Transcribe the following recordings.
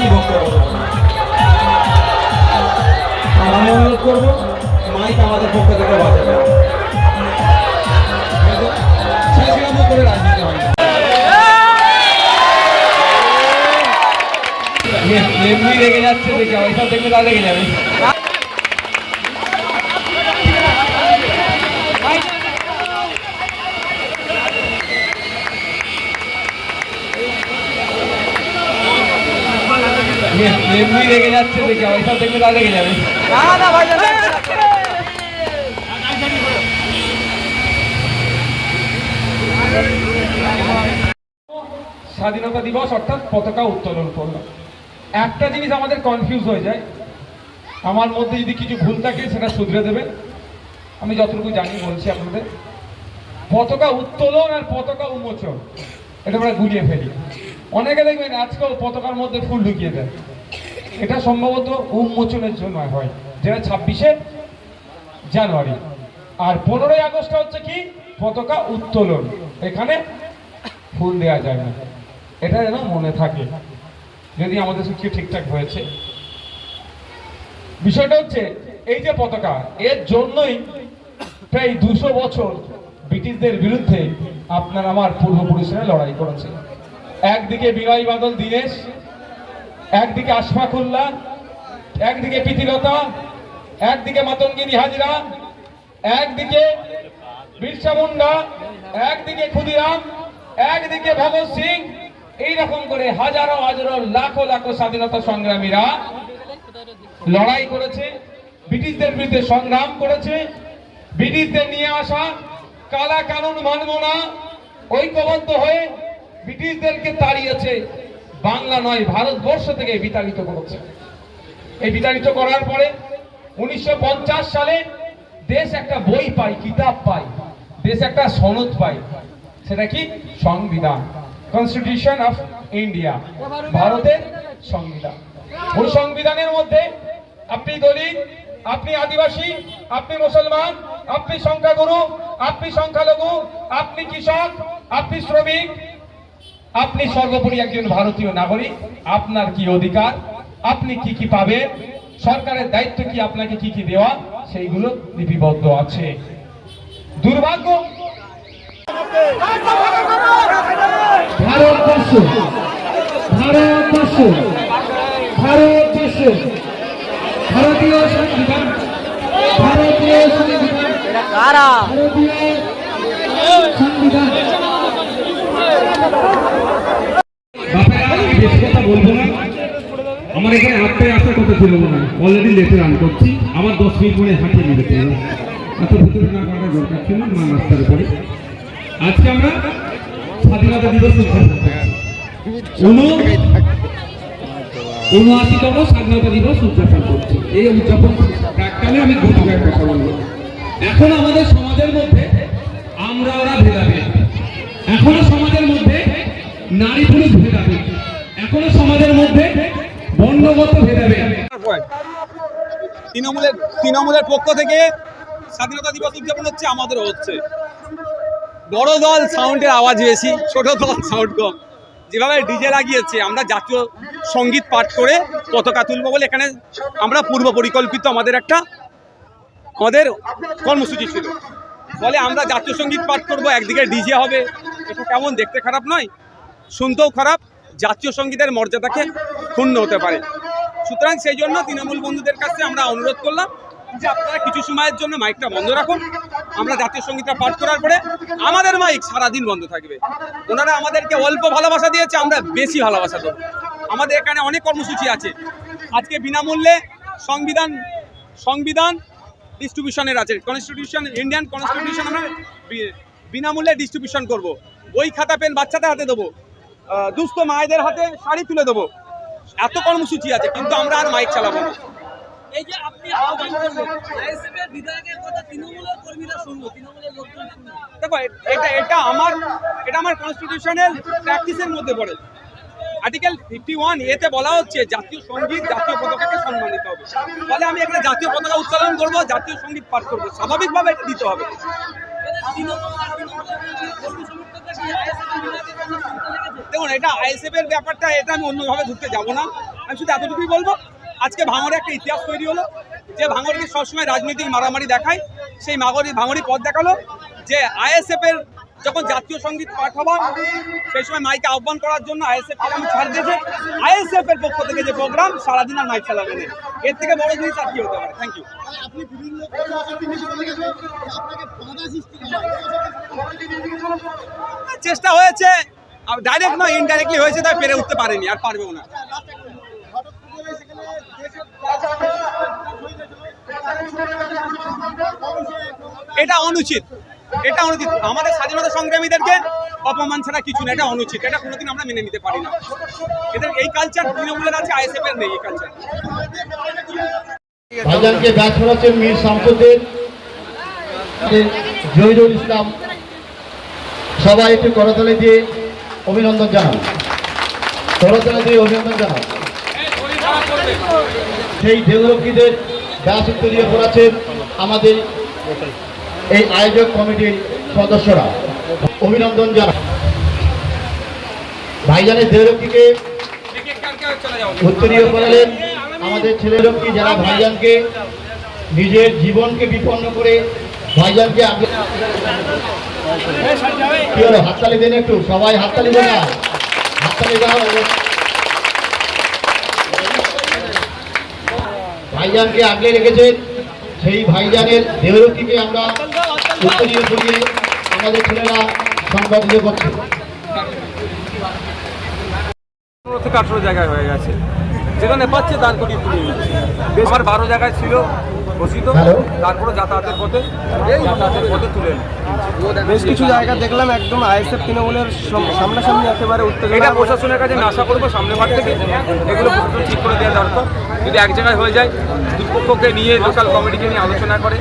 মাইকেই বক্তব্য আমি অনুরোধ করব মাইক আমাদের পক্ষ থেকে বাজাবে। করে রাজনীতি রেগে যাচ্ছে দেখে ওইসব দেখলে তার রেগে যাবে। এমনি রেগে যাচ্ছে দেখে তার রেগে যাবে। স্বাধীনতা দিবস অর্থাৎ পতাকা উত্তোলন করলাম একটা জিনিস আমাদের কনফিউজ হয়ে যায়। আমার মধ্যে যদি কিছু ভুল থাকে সেটা শুধরে দেবেন আমি যতটুকু জানি বলছি আপনাদের। পতাকা উত্তোলন আর পতাকা উন্মোচন এটা আমরা গুলিয়ে ফেলি। অনেকে দেখবেন আজকাল পতাকার মধ্যে ফুল ঢুকিয়ে দেয়। এটা সম্ভবত উন্মোচনের জন্য হয়। যেটা ছাব্বিশে জানুয়ারি। আর পনেরোই আগস্ট হচ্ছে কি? পতাকা উত্তোলন। এখানে ফুল দেওয়া যায় না। এটা যেন মনে থাকে। যদি আমাদের সব ঠিকঠাক হয়েছে। বিষয়টা হচ্ছে, এই যে পতাকা, এর জন্যই প্রায় দুশো বছর ব্রিটিশদের বিরুদ্ধে আপনার আমার পূর্বপুরুষরা লড়াই করেছে। একদিকে বিনয় বাদল দীনেশ একদিকে আশফাকুল্লাহ, একদিকে প্রীতিলতা, একদিকে মাতঙ্গিনী হাজরা, একদিকে বিরসা মুন্ডা, একদিকে ক্ষুদিরাম, একদিকে ভগৎ সিং। এইরকম করে হাজারো হাজারো, লাখো লাখো স্বাধীনতা সংগ্রামীরা লড়াই করেছে, ব্রিটিশদের বিরুদ্ধে সংগ্রাম করেছে, ব্রিটিশদের নিয়ে আসা কালা কানুন মানব না, ঐক্যবদ্ধ হয়ে ব্রিটিশদেরকে তাড়িয়েছে। বাংলা নয়, ভারতবর্ষ থেকে বিতাড়িত করেছে। এই বিতাড়িত করার পরে উনিশশো পঞ্চাশ সালে দেশ একটা বই পায়, কিতাব পায়, দেশ একটা সনদ পায়। সেটা কি? সংবিধান কনস্টিটিউশন অফ ইন্ডিয়া ভারতের সংবিধান। ওই সংবিধানের মধ্যে আপনি দলিত, আপনি আদিবাসী, আপনি মুসলমান, আপনি সংখ্যাগুরু, আপনি সংখ্যালঘু, আপনি কৃষক, আপনি শ্রমিক আপনি সর্বোপরি একজন ভারতীয় নাগরিক আপনার কি অধিকার? আপনি কি কি পাবেন? সরকারের দায়িত্ব কি আপনাকে কি কি দেওয়া? সেইগুলো লিপিবদ্ধ আছে। দুর্ভাগ্য ভারতবর্ষ ভারতবর্ষ ভারতবর্ষ ভারতীয় সংবিধান ভারতীয় সংবিধান ভারতীয় সংবিধান বাপেরা আমি বেশি কথা বলব না এখানে আটটায় আসার কথা ছিল মনে হয়। অলরেডি লেটে রান করছি। আবার দশ মিনিট পরে হাঁটিয়ে যেতে হবে এত ভিতরে না করাটা দরকার ছিল মা রাস্তার উপরে। আজকে আমরা স্বাধীনতা দিবস উদযাপন উনআশিতম স্বাধীনতা দিবস উদযাপন করছি। এই উদযাপন প্রাককালে আমি একটা কথা বলব। এখন আমাদের সমাজের মধ্যে আমরা ওরা ভেদাভেদ। এখনও সমাজের মধ্যে নারী পুরুষ ভেদাভেদ। এখনও সমাজের মধ্যে তৃণমূলের তৃণমূলের পক্ষ থেকে স্বাধীনতা দিবস উদযাপন হচ্ছে আমাদেরও হচ্ছে। বড় দল সাউন্ডের আওয়াজ বেশি, ছোট দল সাউন্ড কম। যেভাবে ডিজে লাগিয়েছে, আমরা জাতীয় সংগীত পাঠ করে পতাকা তুলব বলে এখানে আমরা পূর্ব পরিকল্পিত আমাদের একটা, আমাদের কর্মসূচি ছিল। ফলে আমরা জাতীয় সংগীত পাঠ করব, একদিকে ডিজে হবে, এটা কেমন দেখতে খারাপ নয়, শুনতেও খারাপ, জাতীয় সঙ্গীতের মর্যাদাকে ক্ষুণ্ণ হতে পারে। সুতরাং সেই জন্য তৃণমূল বন্ধুদের কাছে আমরা অনুরোধ করলাম যে আপনারা কিছু সময়ের জন্য মাইকটা বন্ধ রাখুন। আমরা জাতীয় সঙ্গীতটা পাঠ করার পরে আমাদের মাইক সারাদিন বন্ধ থাকবে। ওনারা আমাদেরকে অল্প ভালোবাসা দিয়েছে, আমরা বেশি ভালোবাসা দেবো। আমাদের এখানে অনেক কর্মসূচি আছে। আজকে বিনামূল্যে সংবিধান সংবিধান ডিস্ট্রিবিউশনের আছে। কনস্টিটিউশন ইন্ডিয়ান কনস্টিটিউশন আমরা বিনামূল্যে ডিস্ট্রিবিউশন করব। বই খাতা, পেন বাচ্চাদের হাতে দেবো। দুস্থ মায়েদের হাতে শাড়ি তুলে দেবো। এত কর্মসূচি আছে কিন্তু আমরা আর মাইক চালাবো না। এই যে আপনি আহ্বান করলেন আইএসএফের বিধায়কের কথা তৃণমূলের কর্মীরা শুনলো তৃণমূলের লোকজন দেখো এটা এটা আমার এটা আমার কনস্টিটিউশনাল প্র্যাকটিসের মধ্যে পড়ে। আর্টিকেল ফিফটি ওয়ান এতে বলা হচ্ছে জাতীয় সংগীত জাতীয় পতাকাকে সম্মানিত হবে। ফলে আমি এখানে জাতীয় পতাকা উত্তোলন করব জাতীয় সংগীত পাঠ করব। স্বাভাবিকভাবে এটা দিতে হবে। তৃণমূল দেখুন, এটা আইএসএফ এর ব্যাপারটা, এটা আমি অন্যভাবে ঢুকতে যাব না। আমি শুধু এতটুকুই বলব, আজকে ভাঙরে একটা ইতিহাস তৈরি হলো, যে ভাঙরকে সবসময় রাজনৈতিক মারামারি দেখায়, সেই মাগরি ভাঙরি পথ দেখাল, যে আইএসএফ এর যখন জাতীয় সংগীত পাঠ হবার সেই সময় মাইকে আহ্বান করার জন্য আইএসএফ আমি ছাড় দিয়েছে। আইএসএফ এর পক্ষ থেকে যে প্রোগ্রাম সারাদিন আর মাইক চালাবে না। এর থেকে বড় জিনিস আর কি হতে পারে? থ্যাংক ইউ চেষ্টা হয়েছে। ডাইরেক্ট নয় ইনডাইরেক্টলি হয়েছে তাই পেরে উঠতে পারেনি আর পারবেও না। এটা অনুচিত। এটা অনুচিত। আমাদের স্বাধীনতা সংগ্রামীদেরকে অপমান ছাড়া কিছু না এটা অনুচিত। এটা কোনোদিন আমরা মেনে নিতে পারি না। এদের এই কালচার তৃণমূলের আছে আইএসএফ এর নেই এই কালচার ভাইজানকে ব্যাচ করাচ্ছেন মীর শামসুদ্দিন জহিরুল ইসলাম। সবাই একটু করতলে দিয়ে অভিনন্দন জানান। করতলে দিয়ে অভিনন্দন জানান। সেই দেউরক্ষীদের ব্যাচ উত্তরীয় করাচ্ছেন আমাদের এই আয়োজক কমিটির সদস্যরা, অভিনন্দন জানান ভাইজানের দেউরক্ষীকে উত্তরীয় করালেন আমাদের ছেলেলক্ষ্মী যারা ভাইজানকে নিজের জীবনকে বিপন্ন করে ভাইজানকে কি হলো? হাততালি দেন একটু, সবাই হাততালি দেন হাততালি দাও ভাইজানকে আগলে রেখেছেন সেই ভাইজানের দেহরক্ষীকে আমরা উত্তরীয় করিয়ে আমাদের ছেলেরা সম্পাদিত করছে পনেরো থেকে আঠেরো জায়গায় হয়ে গেছে। যেখানে পাচ্ছে দান কোটি। আমার বারো জায়গায় ছিল। হ্যালো। তারপরে যাতায়াতের পথে যাতায়াতের পথে তুলে। বেশ কিছু জায়গা দেখলাম একদম আইএসএফ তৃণমূলের সম- সামনাসামনি একেবারে উত্তেজনা। এটা প্রশাসনের কাছে আশা করব সামনে বার থেকে এগুলো ঠিক করে দেওয়া দরকার। যদি এক জায়গায় হয়ে যায় দুপক্ষকে নিয়ে লোকাল কমিটিকে নিয়ে আলোচনা করে।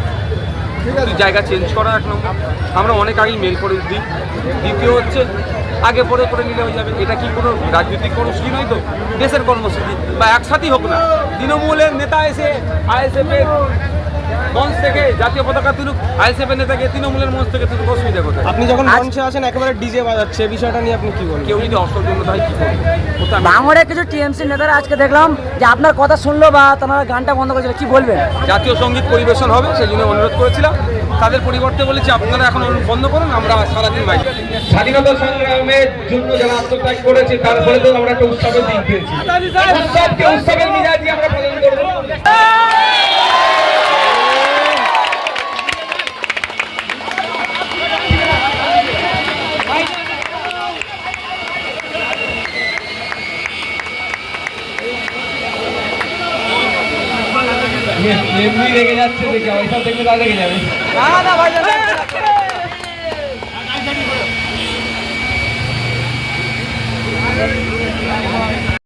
জায়গা চেঞ্জ করা এক নম্বর। আমরা অনেক আগেই মেল করে দিই। দ্বিতীয় হচ্ছে আগে পরে করে নিলে হয়ে যাবে। এটা কি কোনো রাজনৈতিক কর্মসূচি নয় তো? দেশের কর্মসূচি বা একসাথেই হোক না। তৃণমূলের নেতা এসে আইএসএফ এর মঞ্চ থেকে জাতীয় পতাকা তুলুক আইএসএফ এর নেতাকে তৃণমূলের মঞ্চ থেকে তুলুক অসুবিধা কোথায়? আপনি যখন মঞ্চে আসেন একেবারে ডিজে বাজাচ্ছে। এই বিষয়টা নিয়ে আপনি কি বলবেন? কেউ যদি অসচেতন হয় কি করবে? কোথায় ভাঙড়ে কিছু টিএমসি নেতারা আজকে দেখলাম যে আপনার কথা শুনলো বা তারা গানটা বন্ধ করেছিল কি বলবেন? জাতীয় সংগীত পরিবেশন হবে সেই জন্য অনুরোধ করেছিলাম। তাদের পরিবর্তে বলেছি আপনারা এখন বন্ধ করুন আমরা সারাদিন বাইক স্বাধীনতা সংগ্রামের জন্য যারা আত্মত্যাগ করেছে তারপরে তো আমরা একটা উৎসবের দিন পেয়েছি। উৎসবকে উৎসবের মিজাজি আমরা পালন করব। এমনি রেগে যাচ্ছে দেখে ওইসব দেখলে তা রেগে যাবে। না না, ভাই